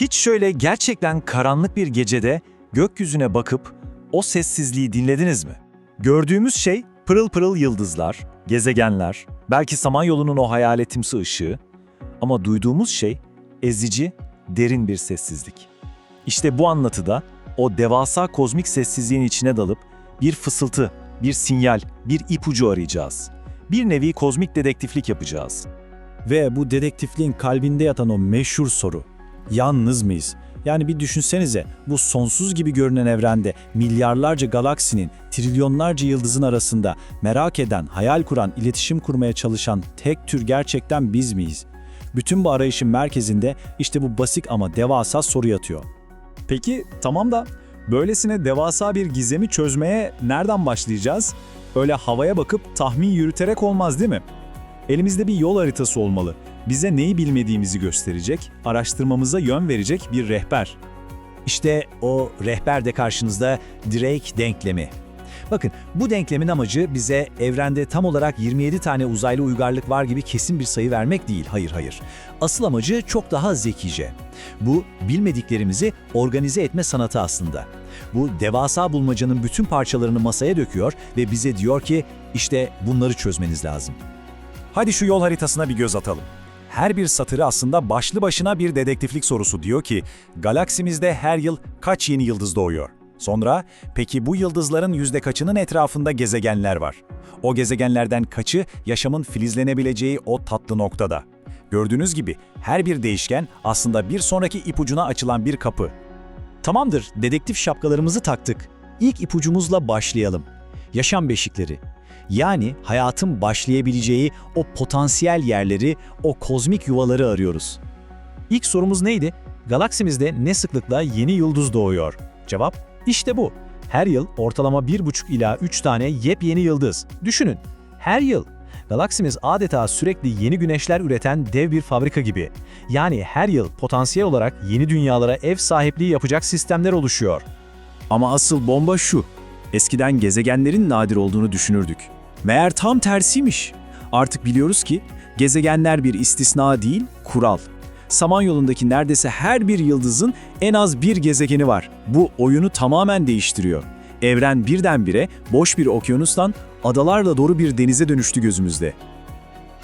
Hiç şöyle gerçekten karanlık bir gecede gökyüzüne bakıp o sessizliği dinlediniz mi? Gördüğümüz şey pırıl pırıl yıldızlar, gezegenler, belki Samanyolu'nun o hayaletimsi ışığı ama duyduğumuz şey ezici, derin bir sessizlik. İşte bu anlatıda o devasa kozmik sessizliğin içine dalıp bir fısıltı, bir sinyal, bir ipucu arayacağız. Bir nevi kozmik dedektiflik yapacağız. Ve bu dedektifliğin kalbinde yatan o meşhur soru. Yalnız mıyız? Yani bir düşünsenize bu sonsuz gibi görünen evrende milyarlarca galaksinin, trilyonlarca yıldızın arasında merak eden, hayal kuran, iletişim kurmaya çalışan tek tür gerçekten biz miyiz? Bütün bu arayışın merkezinde işte bu basit ama devasa soru yatıyor. Peki tamam da böylesine devasa bir gizemi çözmeye nereden başlayacağız? Öyle havaya bakıp tahmin yürüterek olmaz değil mi? Elimizde bir yol haritası olmalı. Bize neyi bilmediğimizi gösterecek, araştırmamıza yön verecek bir rehber. İşte o rehber de karşınızda Drake denklemi. Bakın bu denklemin amacı bize evrende tam olarak 27 tane uzaylı uygarlık var gibi kesin bir sayı vermek değil. Hayır hayır. Asıl amacı çok daha zekice. Bu bilmediklerimizi organize etme sanatı aslında. Bu devasa bulmacanın bütün parçalarını masaya döküyor ve bize diyor ki işte bunları çözmeniz lazım. Hadi şu yol haritasına bir göz atalım. Her bir satırı aslında başlı başına bir dedektiflik sorusu diyor ki, galaksimizde her yıl kaç yeni yıldız doğuyor? Sonra, peki bu yıldızların yüzde kaçının etrafında gezegenler var? O gezegenlerden kaçı yaşamın filizlenebileceği o tatlı noktada? Gördüğünüz gibi her bir değişken aslında bir sonraki ipucuna açılan bir kapı. Tamamdır, dedektif şapkalarımızı taktık. İlk ipucumuzla başlayalım. Yaşam beşikleri. Yani hayatın başlayabileceği o potansiyel yerleri, o kozmik yuvaları arıyoruz. İlk sorumuz neydi? Galaksimizde ne sıklıkla yeni yıldız doğuyor? Cevap işte bu. Her yıl ortalama 1,5 ila 3 tane yepyeni yıldız. Düşünün, her yıl. Galaksimiz adeta sürekli yeni güneşler üreten dev bir fabrika gibi. Yani her yıl potansiyel olarak yeni dünyalara ev sahipliği yapacak sistemler oluşuyor. Ama asıl bomba şu. Eskiden gezegenlerin nadir olduğunu düşünürdük. Meğer tam tersiymiş. Artık biliyoruz ki gezegenler bir istisna değil, kural. Samanyolu'ndaki neredeyse her bir yıldızın en az bir gezegeni var. Bu oyunu tamamen değiştiriyor. Evren birdenbire boş bir okyanustan adalarla dolu bir denize dönüştü gözümüzde.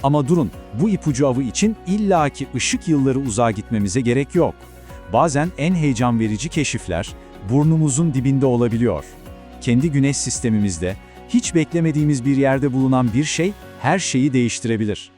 Ama durun, bu ipucu avı için illaki ışık yılları uzağa gitmemize gerek yok. Bazen en heyecan verici keşifler burnumuzun dibinde olabiliyor. Kendi güneş sistemimizde hiç beklemediğimiz bir yerde bulunan bir şey her şeyi değiştirebilir.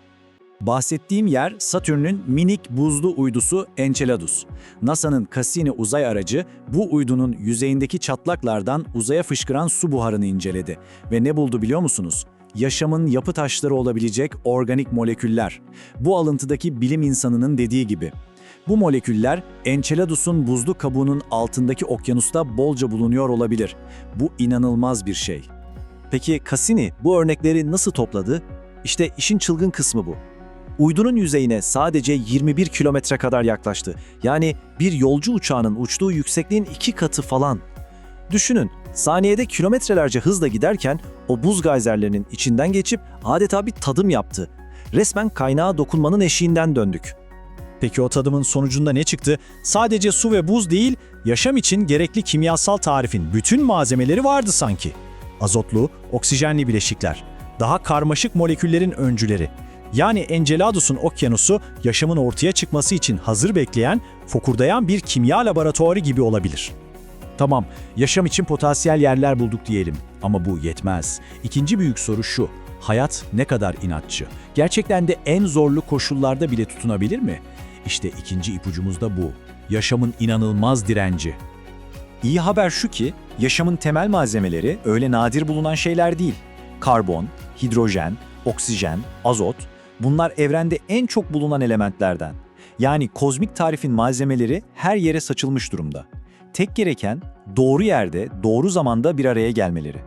Bahsettiğim yer Satürn'ün minik buzlu uydusu Enceladus. NASA'nın Cassini uzay aracı bu uydunun yüzeyindeki çatlaklardan uzaya fışkıran su buharını inceledi. Ve ne buldu biliyor musunuz? Yaşamın yapı taşları olabilecek organik moleküller. Bu alıntıdaki bilim insanının dediği gibi. Bu moleküller Enceladus'un buzlu kabuğunun altındaki okyanusta bolca bulunuyor olabilir. Bu inanılmaz bir şey. Peki Cassini bu örnekleri nasıl topladı? İşte işin çılgın kısmı bu. Uydunun yüzeyine sadece 21 kilometre kadar yaklaştı. Yani bir yolcu uçağının uçtuğu yüksekliğin iki katı falan. Düşünün, saniyede kilometrelerce hızla giderken o buz gayzerlerinin içinden geçip adeta bir tadım yaptı. Resmen kaynağa dokunmanın eşiğinden döndük. Peki o tadımın sonucunda ne çıktı? Sadece su ve buz değil, yaşam için gerekli kimyasal tarifin bütün malzemeleri vardı sanki. Azotlu, oksijenli bileşikler, daha karmaşık moleküllerin öncüleri. Yani Enceladus'un okyanusu yaşamın ortaya çıkması için hazır bekleyen, fokurdayan bir kimya laboratuvarı gibi olabilir. Tamam, yaşam için potansiyel yerler bulduk diyelim ama bu yetmez. İkinci büyük soru şu, hayat ne kadar inatçı? Gerçekten de en zorlu koşullarda bile tutunabilir mi? İşte ikinci ipucumuz da bu. Yaşamın inanılmaz direnci. İyi haber şu ki, yaşamın temel malzemeleri öyle nadir bulunan şeyler değil. Karbon, hidrojen, oksijen, azot, bunlar evrende en çok bulunan elementlerden. Yani kozmik tarifin malzemeleri her yere saçılmış durumda. Tek gereken doğru yerde, doğru zamanda bir araya gelmeleri.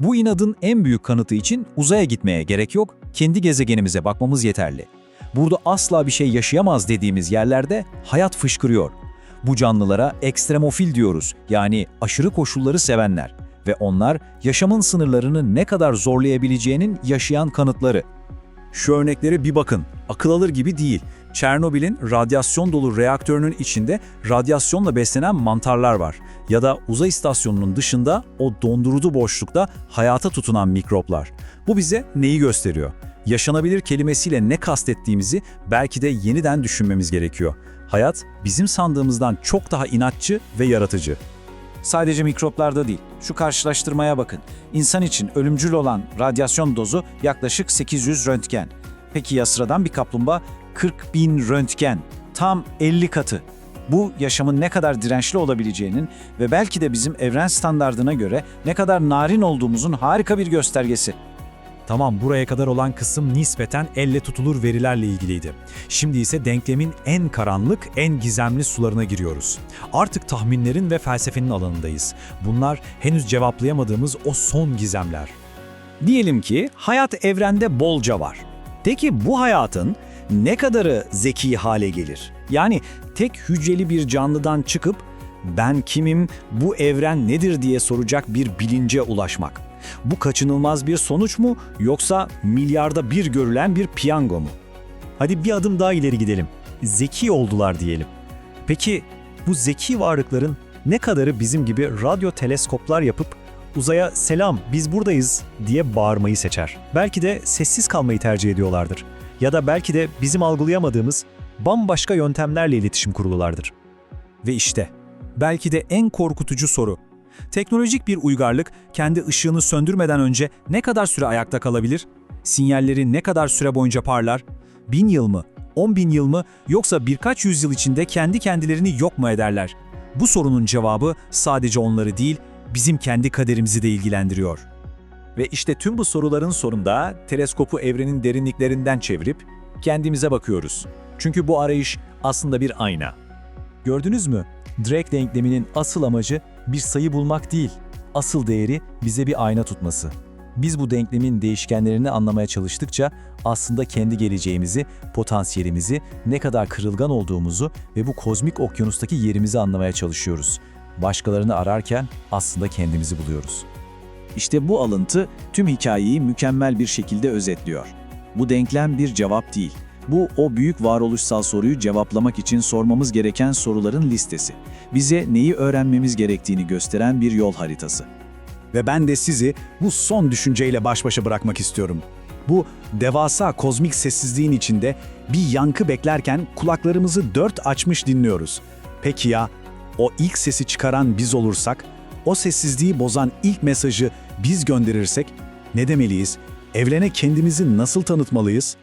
Bu inadın en büyük kanıtı için uzaya gitmeye gerek yok, kendi gezegenimize bakmamız yeterli. Burada asla bir şey yaşayamaz dediğimiz yerlerde hayat fışkırıyor. Bu canlılara ekstremofil diyoruz, yani aşırı koşulları sevenler. Ve onlar yaşamın sınırlarını ne kadar zorlayabileceğinin yaşayan kanıtları. Şu örneklere bir bakın. Akıl alır gibi değil. Çernobil'in radyasyon dolu reaktörünün içinde radyasyonla beslenen mantarlar var. Ya da uzay istasyonunun dışında o dondurucu boşlukta hayata tutunan mikroplar. Bu bize neyi gösteriyor? Yaşanabilir kelimesiyle ne kastettiğimizi belki de yeniden düşünmemiz gerekiyor. Hayat bizim sandığımızdan çok daha inatçı ve yaratıcı. Sadece mikroplarda değil. Şu karşılaştırmaya bakın. İnsan için ölümcül olan radyasyon dozu yaklaşık 800 röntgen. Peki ya sıradan bir kaplumbağa 40 bin röntgen. Tam 50 katı. Bu yaşamın ne kadar dirençli olabileceğinin ve belki de bizim evren standardına göre ne kadar narin olduğumuzun harika bir göstergesi. Tamam buraya kadar olan kısım nispeten elle tutulur verilerle ilgiliydi. Şimdi ise denklemin en karanlık, en gizemli sularına giriyoruz. Artık tahminlerin ve felsefenin alanındayız. Bunlar henüz cevaplayamadığımız o son gizemler. Diyelim ki hayat evrende bolca var. Peki bu hayatın ne kadarı zeki hale gelir? Yani tek hücreli bir canlıdan çıkıp ben kimim, bu evren nedir diye soracak bir bilince ulaşmak. Bu kaçınılmaz bir sonuç mu yoksa milyarda bir görülen bir piyango mu? Hadi bir adım daha ileri gidelim. Zeki oldular diyelim. Peki bu zeki varlıkların ne kadarı bizim gibi radyo teleskoplar yapıp uzaya selam biz buradayız diye bağırmayı seçer. Belki de sessiz kalmayı tercih ediyorlardır. Ya da belki de bizim algılayamadığımız bambaşka yöntemlerle iletişim kurululardır. Ve işte, belki de en korkutucu soru. Teknolojik bir uygarlık kendi ışığını söndürmeden önce ne kadar süre ayakta kalabilir? Sinyalleri ne kadar süre boyunca parlar? Bin yıl mı? On bin yıl mı? Yoksa birkaç yüzyıl içinde kendi kendilerini yok mu ederler? Bu sorunun cevabı sadece onları değil, bizim kendi kaderimizi de ilgilendiriyor. Ve işte tüm bu soruların sonunda teleskopu evrenin derinliklerinden çevirip kendimize bakıyoruz. Çünkü bu arayış aslında bir ayna. Gördünüz mü? Drake denkleminin asıl amacı bir sayı bulmak değil. Asıl değeri bize bir ayna tutması. Biz bu denklemin değişkenlerini anlamaya çalıştıkça aslında kendi geleceğimizi, potansiyelimizi, ne kadar kırılgan olduğumuzu ve bu kozmik okyanustaki yerimizi anlamaya çalışıyoruz. Başkalarını ararken aslında kendimizi buluyoruz. İşte bu alıntı tüm hikayeyi mükemmel bir şekilde özetliyor. Bu denklem bir cevap değil. Bu o büyük varoluşsal soruyu cevaplamak için sormamız gereken soruların listesi. Bize neyi öğrenmemiz gerektiğini gösteren bir yol haritası. Ve ben de sizi bu son düşünceyle baş başa bırakmak istiyorum. Bu devasa kozmik sessizliğin içinde bir yankı beklerken kulaklarımızı dört açmış dinliyoruz. Peki ya o ilk sesi çıkaran biz olursak, o sessizliği bozan ilk mesajı biz gönderirsek ne demeliyiz? Evrene kendimizi nasıl tanıtmalıyız?